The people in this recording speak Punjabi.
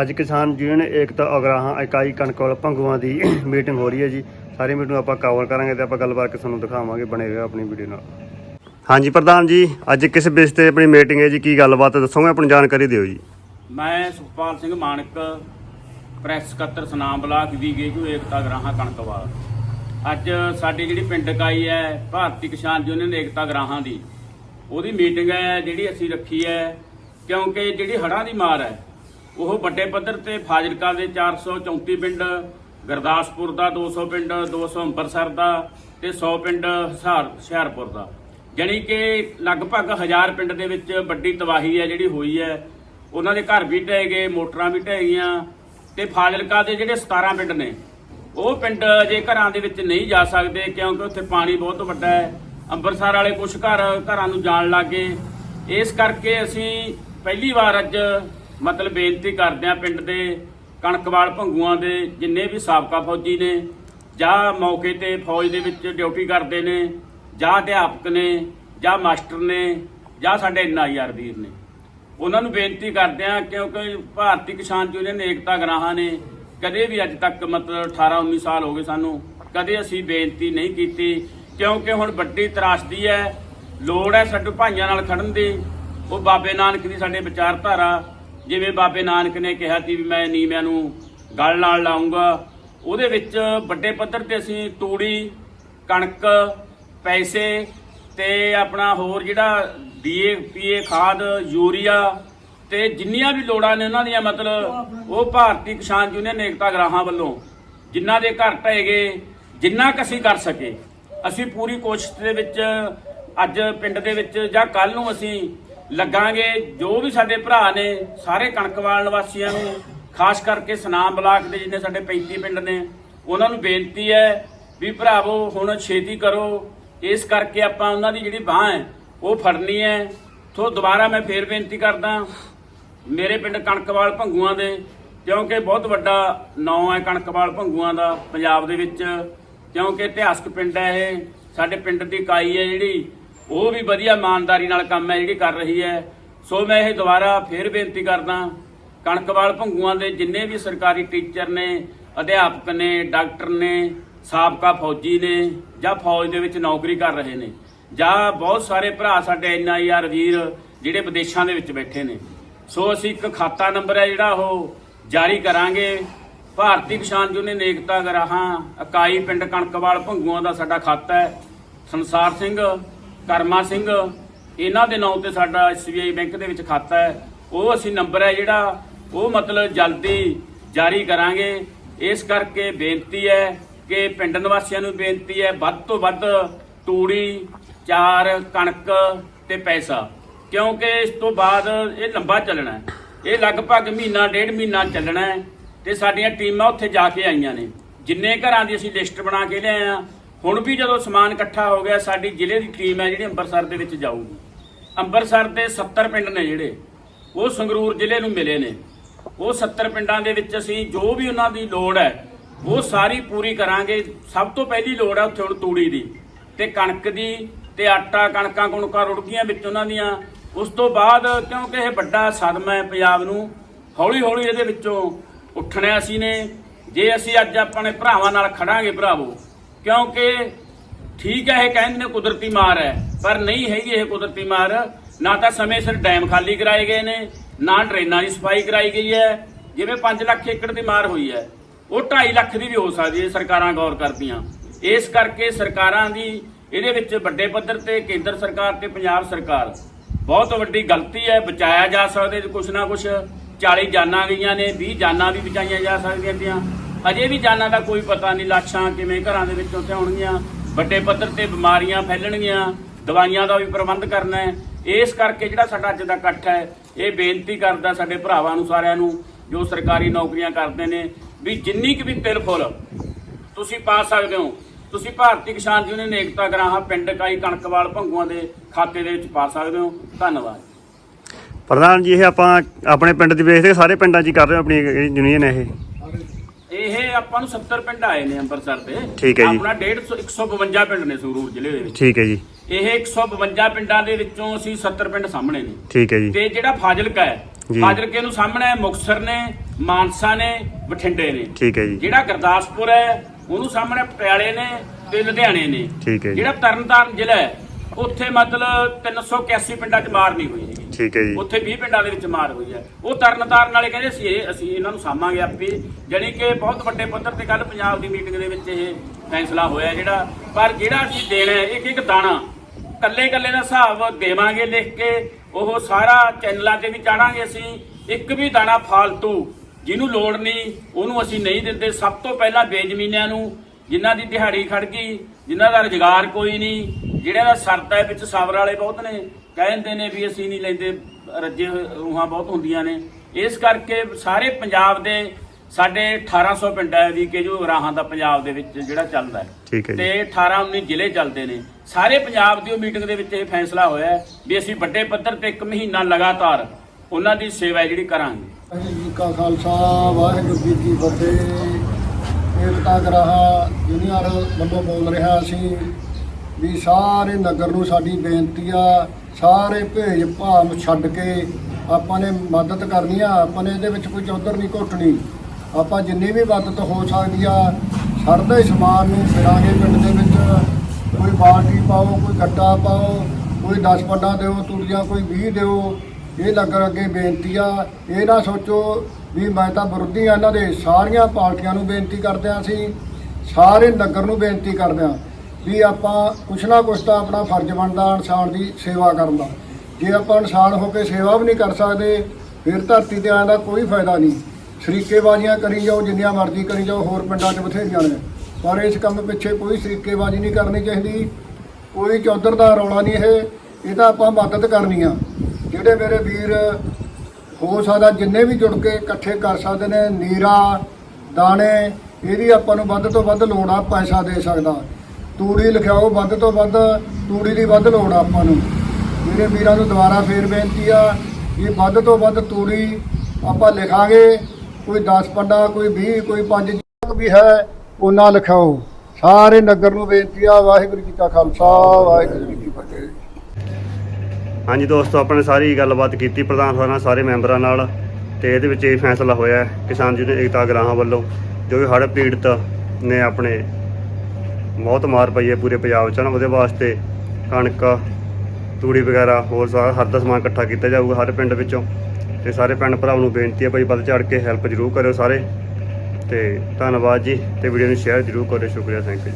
ਅੱਜ ਕਿਸਾਨ ਯੂਨੀਅਨ ਏਕਤਾ ਅਗਰਾਹਾਂ ਇਕਾਈ ਕਣਕੌਲ ਭੰਗੂਆਂ ਦੀ ਮੀਟਿੰਗ ਹੋ ਰਹੀ ਹੈ ਜੀ। ਸਾਰੀ ਮੀਟਿੰਗ ਆਪਾਂ ਕਵਰ ਕਰਾਂਗੇ ਤੇ ਆਪਾਂ ਗੱਲਬਾਤ ਕੇ ਤੁਹਾਨੂੰ ਦਿਖਾਵਾਂਗੇ ਬਣੇ ਰਹੋ ਆਪਣੀ ਵੀਡੀਓ ਨਾਲ। ਹਾਂਜੀ ਪ੍ਰਧਾਨ ਜੀ, ਅੱਜ ਕਿਸ ਬੇਸ ਤੇ ਆਪਣੀ ਮੀਟਿੰਗ ਹੈ ਜੀ? ਕੀ ਗੱਲਬਾਤ ਦੱਸੋਗੇ? ਆਪਣੀ ਜਾਣਕਾਰੀ ਦਿਓ ਜੀ। ਮੈਂ ਸੁਖਪਾਲ ਸਿੰਘ ਮਾਨਕ, ਪ੍ਰੈਸ ਸਕੱਤਰ ਸਨਾਮ ਬਲਾਕ ਦੀ ਗੇਜੂ ਏਕਤਾ ਗਰਾਹਾਂ ਕਣਕਵਾਲ ਅੱਜ ਸਾਡੀ ਜਿਹੜੀ ਪਿੰਡ ਇਕਾਈ ਹੈ, ਭਾਰਤੀ ਕਿਸਾਨ ਯੂਨੀਅਨ ਏਕਤਾ ਗਰਾਹਾਂ ਦੀ, ਉਹਦੀ ਮੀਟਿੰਗ ਹੈ ਜਿਹੜੀ ਅਸੀਂ ਰੱਖੀ ਹੈ, ਕਿਉਂਕਿ ਜਿਹੜੀ ਹੜ੍ਹਾਂ ਦੀ ਮਾਰ ਹੈ ਉਹ ਵੱਡੇ ਪੱਧਰ ਤੇ ਫਾਜ਼ਿਲਕਾ ਦੇ 434 ਪਿੰਡ, ਗੁਰਦਾਸਪੁਰ ਦਾ 200 ਪਿੰਡ 200 ਅੰਮ੍ਰਿਤਸਰ ਦਾ ਤੇ 100 ਪਿੰਡ ਹਿਸਾਰ, ਹੁਸ਼ਿਆਰਪੁਰ ਦਾ। ਜਾਣੀ ਕਿ ਲਗਭਗ 1000 ਪਿੰਡ ਦੇ ਵਿੱਚ ਵੱਡੀ ਤਬਾਹੀ ਹੈ ਜਿਹੜੀ ਹੋਈ ਹੈ। ਉਹਨਾਂ ਦੇ ਘਰ ਵੀ ਢਹਿ ਗਏ, ਮੋਟਰਾਂ ਵੀ ਢਹਿ ਗਈਆਂ ਤੇ ਫਾਜ਼ਿਲਕਾ ਦੇ ਜਿਹੜੇ 17 ਪਿੰਡ ਨੇ, ਉਹ ਪਿੰਡ ਜੇ ਘਰਾਂ ਦੇ ਵਿੱਚ ਨਹੀਂ ਜਾ ਸਕਦੇ ਕਿਉਂਕਿ ਉੱਥੇ ਪਾਣੀ ਬਹੁਤ ਵੱਡਾ ਹੈ। ਅੰਮ੍ਰਿਤਸਰ ਵਾਲੇ ਕੁਝ ਘਰ, ਘਰਾਂ ਨੂੰ ਜਾਣ ਲੱਗੇ ਇਸ ਕਰਕੇ ਅਸੀਂ ਪਹਿਲੀ ਵਾਰ ਅੱਜ ਮਤਲਬ ਬੇਨਤੀ ਕਰਦੇ ਹਾਂ ਪਿੰਡ ਦੇ, ਕਣਕਵਾਲ ਭੰਗੂਆਂ ਦੇ, ਜਿੰਨੇ ਵੀ ਸਾਬਕਾ ਫੌਜੀ ਨੇ, ਜਾਂ ਮੌਕੇ ਤੇ ਫੌਜ ਦੇ ਵਿੱਚ ਡਿਊਟੀ ਕਰਦੇ ਨੇ, ਜਾਂ ਅਧਿਆਪਕ ਨੇ, ਜਾਂ ਮਾਸਟਰ ਨੇ, ਜਾਂ ਸਾਡੇ ਐਨਆਈਆਰ ਵੀਰ ਨੇ। ਉਹਨਾਂ ਨੂੰ ਬੇਨਤੀ ਕਰਦੇ ਆ ਕਿਉਂਕਿ ਭਾਰਤੀ ਕਿਸਾਨ ਯੂਨੀਅਨ ਏਕਤਾ ਗਰਾਹਾਂ ਨੇ ਕਦੇ ਵੀ ਅੱਜ ਤੱਕ ਮਤਲਬ 18 19 ਸਾਲ ਹੋ ਗਏ ਸਾਨੂੰ, ਕਦੇ ਅਸੀਂ ਬੇਨਤੀ ਨਹੀਂ ਕੀਤੀ, ਕਿਉਂਕਿ ਹੁਣ ਵੱਡੀ ਤਰਾਸਦੀ ਹੈ, ਲੋੜ ਹੈ ਸਾਡੇ ਭਾਈਆਂ ਨਾਲ ਖੜਨ ਦੀ, ਉਹ ਬਾਬੇ ਨਾਨਕ ਦੀ ਸਾਡੇ ਵਿਚਾਰਧਾਰਾ ਜਿਵੇਂ ਬਾਬੇ ਨਾਨਕ ਨੇ ਕਿਹਾ ਸੀ ਵੀ ਮੈਂ ਨੀਵਿਆਂ ਨੂੰ ਗਲ ਨਾਲ ਲਾਉਂਗਾ, ਉਹਦੇ ਵਿੱਚ ਵੱਡੇ ਪੱਧਰ ਤੇ ਅਸੀਂ ਤੂੜੀ, ਕਣਕ, ਪੈਸੇ ਤੇ ਆਪਣਾ ਹੋਰ ਜਿਹੜਾ ਡੀਏ ਪੀਏ ਖਾਦ, ਯੂਰੀਆ ਤੇ ਜਿੰਨੀਆਂ ਵੀ ਲੋੜਾਂ ਨੇ ਉਹਨਾਂ ਦੀਆਂ ਮਤਲਬ ਉਹ ਭਾਰਤੀ ਕਿਸਾਨ ਯੂਨੀਅਨ ਏਕਤਾ ਗਰਾਹਾਂ ਵੱਲੋਂ ਜਿਨ੍ਹਾਂ ਦੇ ਘਰ ਢਹਿ ਗਏ ਜਿੰਨਾ ਕੁ ਅਸੀਂ ਕਰ ਸਕੇ, ਅਸੀਂ ਪੂਰੀ ਕੋਸ਼ਿਸ਼ ਦੇ ਵਿੱਚ ਅੱਜ ਪਿੰਡ ਦੇ ਵਿੱਚ ਜਾਂ ਕੱਲ ਨੂੰ ਅਸੀਂ ਲੱਗਾਂਗੇ, ਜੋ ਵੀ ਸਾਡੇ ਭਰਾ ਨੇ ਸਾਰੇ ਕਣਕਵਾਲ ਨਿਵਾਸੀਆਂ ਨੂੰ, ਖਾਸ ਕਰਕੇ ਸਨਾਮ ਬਲਾਕ ਦੇ ਜਿੰਨੇ ਸਾਡੇ 35 ਪਿੰਡ ਨੇ, ਉਹਨਾਂ ਨੂੰ ਬੇਨਤੀ ਹੈ ਵੀ ਭਰਾਵੋ, ਹੁਣ ਛੇਤੀ ਕਰੋ। ਇਸ ਕਰਕੇ ਆਪਾਂ ਉਹਨਾਂ ਦੀ ਜਿਹੜੀ ਬਾਹ ਹੈ, ਉਹ ਫੜਨੀ ਹੈ। ਸੋ ਦੁਬਾਰਾ ਮੈਂ ਫੇਰ ਬੇਨਤੀ ਕਰਦਾ, ਮੇਰੇ ਪਿੰਡ ਕਣਕਵਾਲ ਭੰਗੂਆਂ ਦੇ, ਕਿਉਂਕਿ ਬਹੁਤ ਵੱਡਾ ਨਾਂ ਹੈ ਕਣਕਵਾਲ ਭੰਗੂਆਂ ਦਾ ਪੰਜਾਬ ਦੇ ਵਿੱਚ, ਕਿਉਂਕਿ ਇਤਿਹਾਸਕ ਪਿੰਡ ਹੈ ਇਹ। ਸਾਡੇ ਪਿੰਡ ਦੀ ਇਕਾਈ ਹੈ ਜਿਹੜੀ ਉਹ ਵੀ ਵਧੀਆ ਇਮਾਨਦਾਰੀ ਨਾਲ ਕੰਮ ਹੈ ਜਿਹੜੀ ਕਰ ਰਹੀ ਹੈ। ਸੋ ਮੈਂ ਇਹ ਦੁਬਾਰਾ ਫੇਰ ਬੇਨਤੀ ਕਰਦਾ, ਕਣਕਵਾਲ ਭੰਗੂਆਂ ਦੇ ਜਿੰਨੇ ਵੀ ਸਰਕਾਰੀ ਟੀਚਰ ਨੇ, ਅਧਿਆਪਕ ਨੇ, ਡਾਕਟਰ ਨੇ, ਸਾਬਕਾ ਫੌਜੀ ਨੇ ਜਾਂ ਫੌਜ ਦੇ ਵਿੱਚ ਨੌਕਰੀ ਕਰ ਰਹੇ ਨੇ, ਜਾਂ ਬਹੁਤ ਸਾਰੇ ਭਰਾ ਸਾਡੇ ਐਨਆਈਆਰ ਵੀਰ ਜਿਹੜੇ ਵਿਦੇਸ਼ਾਂ ਦੇ ਵਿੱਚ ਬੈਠੇ ਨੇ। ਸੋ ਅਸੀਂ ਇੱਕ ਖਾਤਾ ਨੰਬਰ ਹੈ ਜਿਹੜਾ ਉਹ ਜਾਰੀ ਕਰਾਂਗੇ। ਭਾਰਤੀ ਕਿਸਾਨ ਯੂਨੀਅਨ ਏਕਤਾ ਗਰਾਹਾਂ, ਇਕਾਈ ਪਿੰਡ ਕਣਕਵਾਲ ਭੰਗੂਆਂ ਦਾ ਸਾਡਾ ਖਾਤਾ ਹੈ। ਸੰਸਾਰ ਸਿੰਘ ਕਰਮਾ ਸਿੰਘ, ਇਹਨਾਂ ਦੇ ਨਾਂ ਤੇ ਸਾਡਾ ਐਸਬੀਆਈ ਬੈਂਕ ਦੇ ਵਿੱਚ ਖਾਤਾ ਹੈ। ਉਹ ਅਸੀਂ ਨੰਬਰ ਹੈ ਜਿਹੜਾ, ਉਹ ਮਤਲਬ ਜਲਦੀ ਜਾਰੀ ਕਰਾਂਗੇ। ਇਸ ਕਰਕੇ ਬੇਨਤੀ ਹੈ ਕਿ ਪਿੰਡ ਨਿਵਾਸੀਆਂ ਨੂੰ ਬੇਨਤੀ ਹੈ ਵੱਧ ਤੋਂ ਵੱਧ ਤੂੜੀ, ਚਾਰ, ਕਣਕ ਤੇ ਪੈਸਾ। ਕਿਉਂਕਿ ਇਸ ਤੋਂ ਬਾਅਦ ਇਹ ਲੰਬਾ ਚੱਲਣਾ ਹੈ। ਇਹ ਲਗਭਗ ਮਹੀਨਾ, ਡੇਢ ਮਹੀਨਾ ਚੱਲਣਾ ਹੈ ਤੇ ਸਾਡੀਆਂ ਟੀਮਾਂ ਉੱਥੇ ਜਾ ਕੇ ਆਈਆਂ ਨੇ। ਜਿੰਨੇ ਘਰਾਂ ਦੀ ਅਸੀਂ ਲਿਸਟ ਬਣਾ ਕੇ ਲਿਆਏ ਆ ਹੁਣ ਵੀ ਜਦੋਂ ਸਮਾਨ ਇਕੱਠਾ ਹੋ ਗਿਆ, ਸਾਡੀ ਜ਼ਿਲ੍ਹੇ ਦੀ ਟੀਮ ਹੈ ਜਿਹੜੀ ਅੰਮ੍ਰਿਤਸਰ ਦੇ ਵਿੱਚ ਜਾਊਗੀ। ਅੰਮ੍ਰਿਤਸਰ ਦੇ 70 ਪਿੰਡ ਨੇ ਜਿਹੜੇ, ਉਹ ਸੰਗਰੂਰ ਜ਼ਿਲ੍ਹੇ ਨੂੰ ਮਿਲੇ ਨੇ। ਉਹ 70 ਪਿੰਡਾਂ ਦੇ ਵਿੱਚ ਅਸੀਂ ਜੋ ਵੀ ਉਹਨਾਂ ਦੀ ਲੋੜ ਹੈ, ਉਹ ਸਾਰੀ ਪੂਰੀ ਕਰਾਂਗੇ। ਸਭ ਤੋਂ ਪਹਿਲੀ ਲੋੜ ਹੈ ਉੱਥੇ ਹੁਣ ਤੂੜੀ ਦੀ। ਤੇ ਕਣਕ ਦੀ, ਤੇ ਆਟਾ, ਕਣਕਾਂ, ਕੁਣਕਾਂ ਰੁੜਕੀਆਂ ਵਿੱਚ ਉਹਨਾਂ ਦੀਆਂ। ਉਸ ਤੋਂ ਬਾਅਦ ਕਿਉਂਕਿ ਇਹ ਵੱਡਾ ਸਦਮਾ ਹੈ ਪੰਜਾਬ ਨੂੰ ਹੌਲੀ ਹੌਲੀ ਇਹਦੇ ਵਿੱਚੋਂ ਉੱਠਣਾ ਅਸੀਂ ਨੇ। ਜੇ ਅਸੀਂ ਅੱਜ ਆਪਣੇ ਭਰਾਵਾਂ ਨਾਲ ਖੜਾਂਗੇ ਭਰਾਵੋ ਕਿਉਂਕਿ ਠੀਕ ਹੈ, ਇਹ ਕਹਿੰਦੇ ਨੇ ਕੁਦਰਤੀ ਮਾਰ ਹੈ, ਪਰ ਨਹੀਂ ਹੈਗੀ ਇਹ ਕੁਦਰਤੀ ਮਾਰ। ਨਾ ਤਾਂ ਸਮੇਂ ਸਿਰ ਡੈਮ ਖਾਲੀ ਕਰਾਏ ਗਏ ਨੇ, ਨਾ ਡਰੇਨਾਂ ਦੀ ਸਫ਼ਾਈ ਕਰਾਈ ਗਈ ਹੈ। ਜਿਵੇਂ 5 ਲੱਖ ਏਕੜ ਦੀ ਮਾਰ ਹੋਈ ਹੈ, ਉਹ 2.5 ਲੱਖ ਦੀ ਵੀ ਹੋ ਸਕਦੀ ਹੈ, ਸਰਕਾਰਾਂ ਗੌਰ ਕਰਦੀਆਂ। ਇਸ ਕਰਕੇ ਸਰਕਾਰਾਂ ਦੀ, ਇਹਦੇ ਵਿੱਚ ਵੱਡੇ ਪੱਧਰ ਤੇ ਕੇਂਦਰ ਸਰਕਾਰ ਤੇ ਪੰਜਾਬ ਸਰਕਾਰ, ਬਹੁਤ ਵੱਡੀ ਗਲਤੀ ਹੈ, ਬਚਾਇਆ ਜਾ ਸਕਦਾ ਕੁਛ ਨਾ ਕੁਛ 40 ਜਾਨਾਂ ਗਈਆਂ ਨੇ 20 ਜਾਨਾਂ ਵੀ ਬਚਾਈਆਂ ਜਾ ਸਕਦੀਆਂ ਤੀਆਂ ਅਜੇ ਵੀ ਜਾਨਾਂ ਦਾ ਕੋਈ ਪਤਾ ਨਹੀਂ, ਲਾਸ਼ਾਂ ਕਿਵੇਂ ਘਰਾਂ ਦੇ ਵਿੱਚੋਂ ਉੱਥੇ ਆਉਣਗੀਆਂ ਵੱਡੇ ਪੱਧਰ ਤੇ ਬਿਮਾਰੀਆਂ ਫੈਲਣਗੀਆਂ, ਦਵਾਈਆਂ ਦਾ ਵੀ ਪ੍ਰਬੰਧ ਕਰਨਾ ਹੈ। ਇਸ ਕਰਕੇ ਜਿਹੜਾ ਸਾਡਾ ਅੱਜ ਦਾ ਇਕੱਠ ਹੈ, ਇਹ ਬੇਨਤੀ ਕਰਦਾ ਸਾਡੇ ਭਰਾਵਾਂ ਨੂੰ, ਸਾਰਿਆਂ ਨੂੰ, ਜੋ ਸਰਕਾਰੀ ਨੌਕਰੀਆਂ ਕਰਦੇ ਨੇ, ਵੀ ਜਿੰਨੀ ਕੁ ਵੀ ਤਿਲ ਫੁੱਲ ਤੁਸੀਂ ਪਾ ਸਕਦੇ ਹੋ, ਤੁਸੀਂ ਭਾਰਤੀ ਕਿਸਾਨ ਯੂਨੀਅਨ ਏਕਤਾ ਗਰਾਹਾਂ ਪਿੰਡ ਇਕਾਈ ਕਣਕਵਾਲ ਭੰਗੂਆਂ ਦੇ ਖਾਤੇ ਦੇ ਵਿੱਚ ਪਾ ਸਕਦੇ ਹੋ। ਧੰਨਵਾਦ। ਪ੍ਰਧਾਨ ਜੀ, ਇਹ ਆਪਾਂ ਆਪਣੇ ਪਿੰਡ ਦੀ ਵੇਖਦੇ, ਸਾਰੇ ਪਿੰਡਾਂ 'ਚ ਕਰ ਰਹੇ ਹੋ, ਆਪਣੀ ਯੂਨੀਅਨ ਇਹ। ਇਹ ਆਪਾਂ ਨੂੰ 70 ਪਿੰਡ ਆਏ ਨੇ ਅੰਮ੍ਰਿਤਸਰ ਦੇ। ਠੀਕ ਹੈ ਜੀ। ਆਪਣਾ 150 152 ਪਿੰਡ ਨੇ ਸੰਗਰੂਰ ਜ਼ਿਲ੍ਹੇ ਦੇ ਵਿੱਚ। ਠੀਕ ਹੈ ਜੀ। ਇਹ 152 ਪਿੰਡਾਂ ਦੇ ਵਿੱਚੋਂ ਅਸੀਂ 70 ਪਿੰਡ ਸਾਹਮਣੇ ਨੇ। ਠੀਕ ਹੈ ਜੀ। ਤੇ ਜਿਹੜਾ ਫਾਜ਼ਿਲਕਾ ਹੈ ਜੀ। ਫਾਜ਼ਿਲਕੇ ਨੂੰ ਸਾਹਮਣੇ ਮੁਕਤਸਰ ਨੇ ਮਾਨਸਾ ਨੇ ਬਠਿੰਡੇ ਨੇ। ਠੀਕ ਹੈ ਜੀ। ਜਿਹੜਾ ਗੁਰਦਾਸਪੁਰ ਹੈ ਉਹਨੂੰ ਸਾਹਮਣੇ ਪਟਿਆਲੇ ਨੇ ਤੇ ਲੁਧਿਆਣੇ ਨੇ। ਠੀਕ ਹੈ ਜੀ। ਜਿਹੜਾ ਤਰਨਤਾਰਨ ਜ਼ਿਲ੍ਹਾ ਹੈ ਉੱਥੇ ਮਤਲਬ 381 ਪਿੰਡਾਂ 'ਚ ਮਾਰ ਨਹੀਂ ਹੋਈ ਹੈਗੀ ਠੀਕ ਹੈ ਜੀ। ਉੱਥੇ 20 ਪਿੰਡਾਂ ਦੇ ਵਿੱਚ ਮਾਰ ਹੋਈ ਹੈ। ਉਹ ਤਰਨਤਾਰਨ ਵਾਲੇ ਕਹਿੰਦੇ ਸੀ ਇਹ ਅਸੀਂ ਇਹਨਾਂ ਨੂੰ ਸਾਂਭਾਂਗੇ ਆਪੇ। ਜਾਣੀ ਕਿ ਬਹੁਤ ਵੱਡੇ ਪੱਧਰ ਤੇ ਕੱਲ ਪੰਜਾਬ ਦੀ ਮੀਟਿੰਗ ਦੇ ਵਿੱਚ ਇਹ ਫੈਸਲਾ ਹੋਇਆ ਜਿਹੜਾ। ਪਰ ਜਿਹੜਾ ਅਸੀਂ ਦੇਣਾ ਹੈ ਇੱਕ ਇੱਕ ਦਾਣਾ ਕੱਲੇ ਕੱਲੇ ਦਾ ਹਿਸਾਬ ਦੇਵਾਂਗੇ ਲਿਖ ਕੇ ਉਹ ਸਾਰਾ ਚੈਨਲਾਂ ਤੇ ਵੀ ਚਾੜਾਂਗੇ ਅਸੀਂ। ਇੱਕ ਵੀ ਦਾਣਾ ਫਾਲਤੂ ਜਿਹਨੂੰ ਲੋੜ ਨਹੀਂ ਉਹਨੂੰ ਅਸੀਂ ਨਹੀਂ ਦਿੰਦੇ। ਸਭ ਤੋਂ ਪਹਿਲਾਂ ਬੇਜ਼ਮੀਨਿਆਂ ਨੂੰ ਜਿਨ੍ਹਾਂ ਦੀ ਦਿਹਾੜੀ ਖੜ ਗਈ ਜਿਨ੍ਹਾਂ ਦਾ ਰੁਜ਼ਗਾਰ ਕੋਈ ਨਹੀਂ ਜਿਹੜਿਆਂ ਦਾ ਸਰਦਾ ਹੈ ਵਿੱਚ ਸਬਰ ਵਾਲੇ ਬਹੁਤ ਨੇ। ਕਹਿੰਦੇ ਨੇ ਵੀ ਅਸੀਂ ਨਹੀਂ ਲੈਂਦੇ ਰੱਜੇ ਰੂਹਾਂ ਬਹੁਤ ਹੁੰਦੀਆਂ ਨੇ। ਇਸ ਕਰਕੇ ਸਾਰੇ ਪੰਜਾਬ ਦੇ ਸਾਡੇ 1800 ਪਿੰਡ ਹੈ ਵੀ ਕਿ ਜੋ ਰਾਹਾਂ ਦਾ ਪੰਜਾਬ ਦੇ ਵਿੱਚ ਜਿਹੜਾ ਚੱਲਦਾ ਤੇ 18 19 ਜ਼ਿਲ੍ਹੇ ਚੱਲਦੇ ਨੇ। ਸਾਰੇ ਪੰਜਾਬ ਦੀ ਉਹ ਮੀਟਿੰਗ ਦੇ ਵਿੱਚ ਇਹ ਫੈਸਲਾ ਹੋਇਆ ਵੀ ਅਸੀਂ ਵੱਡੇ ਪੱਧਰ ਤੇ ਇੱਕ ਮਹੀਨਾ ਲਗਾਤਾਰ ਉਹਨਾਂ ਦੀ ਸੇਵਾ ਜਿਹੜੀ ਕਰਾਂਗੇ। ਜੀ ਕਾ ਖਾਲਸਾ ਵਾਹਿਗੁਰੂ ਜੀ ਕੀ ਫਤਿਹ। ਏਕਤਾ ਗਰਾਹਾ, ਜੂਨੀਅਰ ਵੱਲੋਂ ਬੋਲ ਰਿਹਾ ਸੀ ਵੀ ਸਾਰੇ ਨਗਰ ਨੂੰ ਸਾਡੀ ਬੇਨਤੀ ਆ, ਸਾਰੇ ਭੇਜ ਭਾਵ ਛੱਡ ਕੇ ਆਪਾਂ ਨੇ ਮਦਦ ਕਰਨੀ ਆ, ਆਪਾਂ ਨੇ ਇਹਦੇ ਵਿੱਚ ਕੋਈ ਚੌਧਰ ਨਹੀਂ ਘੁੱਟਣੀ। ਆਪਾਂ ਜਿੰਨੀ ਵੀ ਮਦਦ ਹੋ ਸਕਦੀ ਆ ਸਰਦੇ ਸਮਾਨ ਨੂੰ ਫਿਰਾਂਗੇ ਪਿੰਡ ਦੇ ਵਿੱਚ। ਕੋਈ ਬਾਲਟੀ ਪਾਓ, ਕੋਈ ਗੱਟਾ ਪਾਓ, ਕੋਈ 10 ਪੰਡਾ ਦਿਓ, ਤੁਰੀਆਂ, ਕੋਈ 20 ਦਿਓ। ਇਹ ਨਗਰ ਅੱਗੇ ਬੇਨਤੀ ਆ। ਇਹ ਨਾ ਸੋਚੋ ਵੀ ਮੈਂ ਤਾਂ ਵਿਰੋਧੀ ਆ, ਇਹਨਾਂ ਦੇ ਸਾਰੀਆਂ ਪਾਰਟੀਆਂ ਨੂੰ ਬੇਨਤੀ ਕਰਦੇ ਆ ਅਸੀਂ, ਸਾਰੇ ਨਗਰ ਨੂੰ ਬੇਨਤੀ ਕਰਦੇ ਆ ਵੀ ਆਪਾਂ ਕੁਛ ਨਾ ਕੁਛ ਤਾਂ ਆਪਣਾ ਫਰਜ਼ ਬਣਦਾ ਇਨਸਾਨ ਦੀ ਸੇਵਾ ਕਰਨ ਦਾ। ਜੇ ਆਪਾਂ ਇਨਸਾਨ ਹੋ ਕੇ ਸੇਵਾ ਵੀ ਨਹੀਂ ਕਰ ਸਕਦੇ, ਫਿਰ ਧਰਤੀ ਤੇ ਆਉਣ ਦਾ ਕੋਈ ਫਾਇਦਾ ਨਹੀਂ। ਸ਼ਰੀਕੇਬਾਜ਼ੀਆਂ ਕਰੀ ਜਾਓ, ਜਿੰਨੀਆਂ ਮਰਜ਼ੀ ਕਰੀ ਜਾਓ, ਹੋਰ ਪਿੰਡਾਂ 'ਚ ਬਥੇਰੀਆਂ ਨੇ। ਪਰ ਇਸ ਕੰਮ ਪਿੱਛੇ ਕੋਈ ਸ਼ਰੀਕੇਬਾਜ਼ੀ ਨਹੀਂ ਕਰਨੀ ਚਾਹੀਦੀ, ਕੋਈ ਚੌਧਰ ਦਾ ਰੌਲਾ ਨਹੀਂ ਇਹ ਇਹ ਤਾਂ ਆਪਾਂ ਮਦਦ ਕਰਨੀ ਆ। ਜਿਹੜੇ ਮੇਰੇ ਵੀਰ ਹੋ ਸਕਦਾ ਜਿੰਨੇ ਵੀ ਜੁੜ ਕੇ ਇਕੱਠੇ ਕਰ ਸਕਦੇ ਨੇ, ਨੀਰਾ, ਦਾਣੇ, ਇਹਦੀ ਆਪਾਂ ਨੂੰ ਵੱਧ ਤੋਂ ਵੱਧ ਲੋੜ ਆ, ਪੈਸਾ ਦੇ ਸਕਦਾ। ਤੂੜੀ ਲਿਖਾਓ ਵੱਧ ਤੋਂ ਵੱਧ ਤੂੜੀ ਦੀ ਵੱਧ ਲੋੜ ਆ ਆਪਾਂ ਨੂੰ। ਮੇਰੇ ਵੀਰਾਂ ਨੂੰ ਦੁਬਾਰਾ ਫੇਰ ਬੇਨਤੀ ਆ ਕਿ ਵੱਧ ਤੋਂ ਵੱਧ ਤੂੜੀ ਆਪਾਂ ਲਿਖਾਂਗੇ, ਕੋਈ 10 ਪੰਡਾ, ਕੋਈ 20 ਕੋਈ 5 ਵੀ ਹੈ, ਉਹਨਾਂ ਲਿਖਾਓ। ਸਾਰੇ ਨਗਰ ਨੂੰ ਬੇਨਤੀ ਆ, ਵਾਹਿਗੁਰੂ ਜੀ ਕਾ ਖਾਲਸਾ, ਵਾਹਿਗੁਰੂ ਜੀ ਕੀ ਫਤਿਹ। ਹਾਂਜੀ ਦੋਸਤੋ, ਆਪਾਂ ਨੇ ਸਾਰੀ ਗੱਲਬਾਤ ਕੀਤੀ ਪ੍ਰਧਾਨ ਸਾਹਿਬ ਨਾਲ, ਸਾਰੇ ਮੈਂਬਰਾਂ ਨਾਲ, ਤੇ ਇਹਦੇ ਵਿੱਚ ਇਹ ਫੈਸਲਾ ਹੋਇਆ ਕਿਸਾਨ ਯੂਨੀਅਨ ਏਕਤਾ ਗ੍ਰਾਹਾਂ ਵੱਲੋਂ, ਜੋ ਵੀ ਹੜ੍ਹ ਪੀੜਤ ਨੇ ਆਪਣੇ ਮੌਤ ਮਾਰ ਪਈ ਹੈ ਪੂਰੇ ਪੰਜਾਬ 'ਚ ਨਾ ਉਹਦੇ ਵਾਸਤੇ ਕਣਕ, ਤੂੜੀ ਵਗੈਰਾ, ਹੋਰ ਸਾਰਾ ਹਰ ਦਾ ਸਮਾਨ ਇਕੱਠਾ ਕੀਤਾ ਜਾਊਗਾ ਹਰ ਪਿੰਡ ਵਿੱਚੋਂ। ਤੇ ਸਾਰੇ ਪਿੰਡ ਭਰਾਵਾਂ ਨੂੰ ਬੇਨਤੀ ਹੈ ਭਾਈ ਵੱਧ ਚੜ ਕੇ ਹੈਲਪ ਜ਼ਰੂਰ ਕਰਿਓ ਸਾਰੇ। ਤੇ ਧੰਨਵਾਦ ਜੀ, ਤੇ ਵੀਡੀਓ ਨੂੰ ਸ਼ੇਅਰ ਜ਼ਰੂਰ ਕਰਿਓ, ਸ਼ੁਕਰੀਆ ਥੈਂਕ ਯੂ